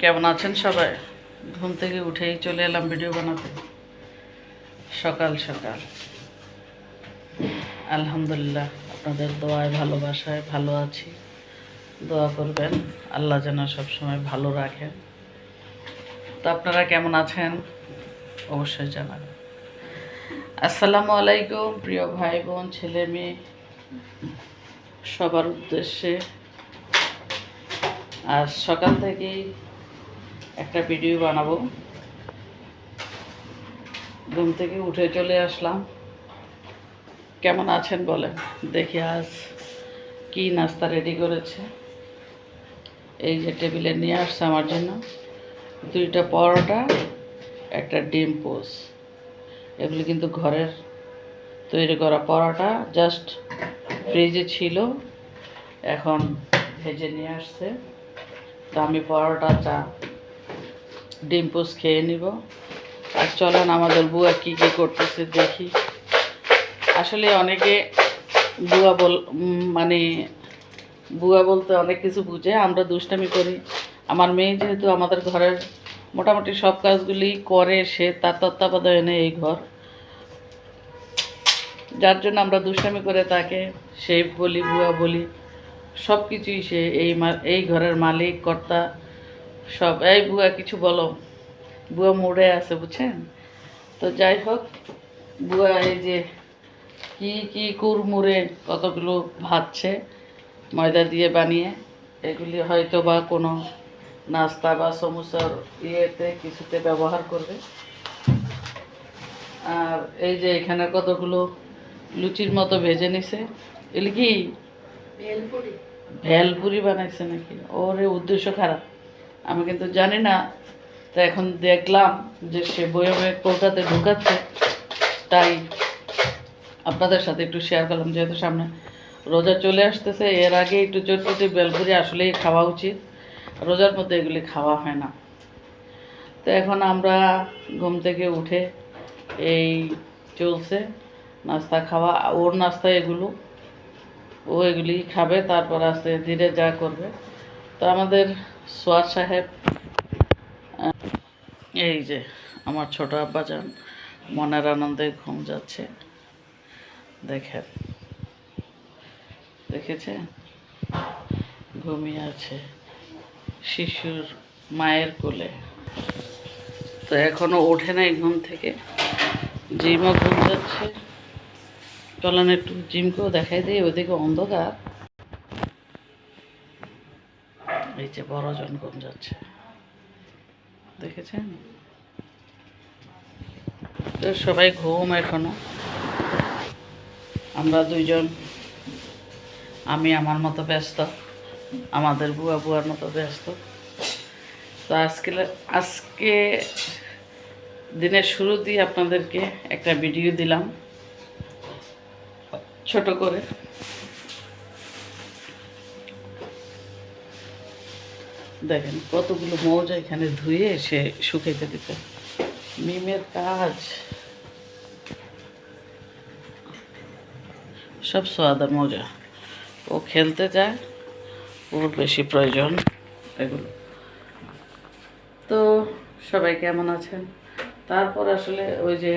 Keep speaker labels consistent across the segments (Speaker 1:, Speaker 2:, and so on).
Speaker 1: কেমন আছেন সবাই? ঘুম থেকে উঠেই চলে এলাম ভিডিও বানাতে। সকাল সকাল। আলহামদুলিল্লাহ, আপনাদের দোয়ায়, ভালোবাসায় ভালো আছি। দোয়া করবেন, আল্লাহ যেন সবসময় ভালো রাখেন। তো আপনারা কেমন আছেন? অবশ্যই জানাবেন। আসসালামু আলাইকুম, প্রিয় ভাই, বোন, ছেলে, মেয়ে। সবার উদ্দেশ্যে আর সকাল থেকেই একটা ভিডিও বানাবো। ঘুম থেকে উঠে চলে আসলাম। কেমন আছেন বলেন? দেখি আজ কি নাস্তা রেডি করেছে। এই যে টেবিলে নিয়ে আসছে আমার জন্য। দুইটা পরোটা, একটা ডিম পোস। এগুলি কিন্তু ঘরের তৈরি করা পরোটা। জাস্ট ফ্রিজে ছিল। এখন ভেজে নিয়ে আসছে। তো আমি পরোটা, চা ডিম খেয়ে নিব। আর চলেন আমাদের বুয়া কী কী করতেছে দেখি। আসলে অনেকে বুয়া বল মানে বুয়া বলতে অনেক কিছু বুঝে, আমরা দুষ্টামি করি। আমার মেয়ে যেহেতু আমাদের ঘরের মোটামুটি সব কাজগুলি করে, সে তার তত্ত্বাবধানে এই ঘর। যার জন্য আমরা দুষ্টামি করে তাকে সেই বলি, বুয়া বলি সব কিছুই সে এই এই ঘরের মালিক, কর্তা সব। এই বুয়া কিছু বলো। বুয়া মোড়ে আছে বুঝছেন? তো যাই হোক বুয়া এই যে কি কি কুরমুরে কতগুলো ভাজছে ময়দা দিয়ে বানিয়ে এগুলি হয়তো বা কোনো নাস্তা বা সমোসার ইয়েতে কিছুতে ব্যবহার করবে। আর এই যে এখানে কতগুলো লুচির মতো ভেজে নিছে। এগুলি কি? ভেলপুরি বানাইছে নাকি? ওরে উদ্দেশ্য খারাপ। আমি কিন্তু জানি না, তা এখন দেখলাম যে সে বয়মে কৌটাতে ঢুকাচ্ছে, তাই আপনাদের সাথে একটু শেয়ার করলাম, যেহেতু সামনে রোজা চলে আসতেছে, এর আগে একটু চটপটি, বেলপুরি আসলেই খাওয়া উচিত, রোজার মধ্যে এগুলি খাওয়া হয় না। তো এখন আমরা ঘুম থেকে উঠে এই চলছে, নাস্তা খাওয়া, ওর নাস্তা এগুলো, ও এগুলি খাবে, তারপর আস্তে ধীরে যা করবে। তো আমাদের সোয়াদ সাহেব এই যে আমার ছোট আব্বাজান মনের আনন্দে ঘুম যাচ্ছে। দেখেন দেখেছে ঘুমিয়ে আছে শিশুর মায়ের কোলে। তো এখনও ওঠে নাই ঘুম থেকে। জিমও ঘুম যাচ্ছে। চলেন একটু জিমকেও দেখাই দিই, ওদিকে অন্ধকার। এই যে বড়জন ঘুম যাচ্ছে। দেখেছেন? তো সবাই ঘুম এখনও। আমরা দুইজন, আমি আমার মতো ব্যস্ত, আমাদের বুয়া বুয়ার মতো ব্যস্ত। তো আজকে আজকে দিনের শুরু দিয়ে আপনাদেরকে একটা ভিডিও দিলাম, ছোট করে। দেখেন কতগুলো মৌজা এখানে ধুয়ে সে শুকাইতে দিতে মিমের কাজ। সব সোয়াদা মজা। ও খেলতে যায় ওর বেশি প্রয়োজন এগুলো। তো সবাই কেমন আছেন? তারপর আসলে ওই যে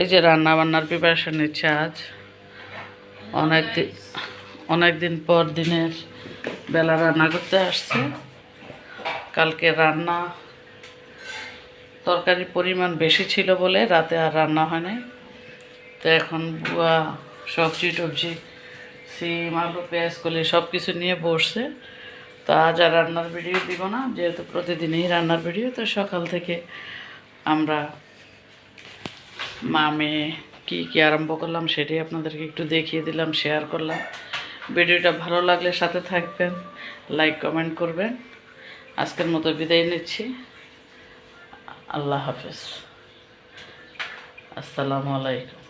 Speaker 1: এই যে রান্না বান্নার প্রিপারেশন নিচ্ছে আজ। অনেক দিন অনেক দিন পর দিনের বেলা রান্না করতে আসছে। কালকে রান্না তরকারির পরিমাণ বেশি ছিল বলে রাতে আর রান্না হয় নাই। তো এখন বুয়া, সবজি টবজি, সিম, আলু, পেঁয়াজ, কলি সব কিছু নিয়ে বসছে। তো আজ আর রান্নার ভিডিও দিব না, যেহেতু প্রতিদিনই রান্নার ভিডিও, তো সকাল থেকে আমরা মা, মেয়ে কী কী আরম্ভ করলাম সেটাই আপনাদেরকে একটু দেখিয়ে দিলাম শেয়ার করলাম। ভিডিওটা ভালো লাগলে সাথে থাকবেন লাইক কমেন্ট করবেন। আজকের মতো বিদায় নিচ্ছি। আল্লাহ হাফিজ। আসসালামু আলাইকুম।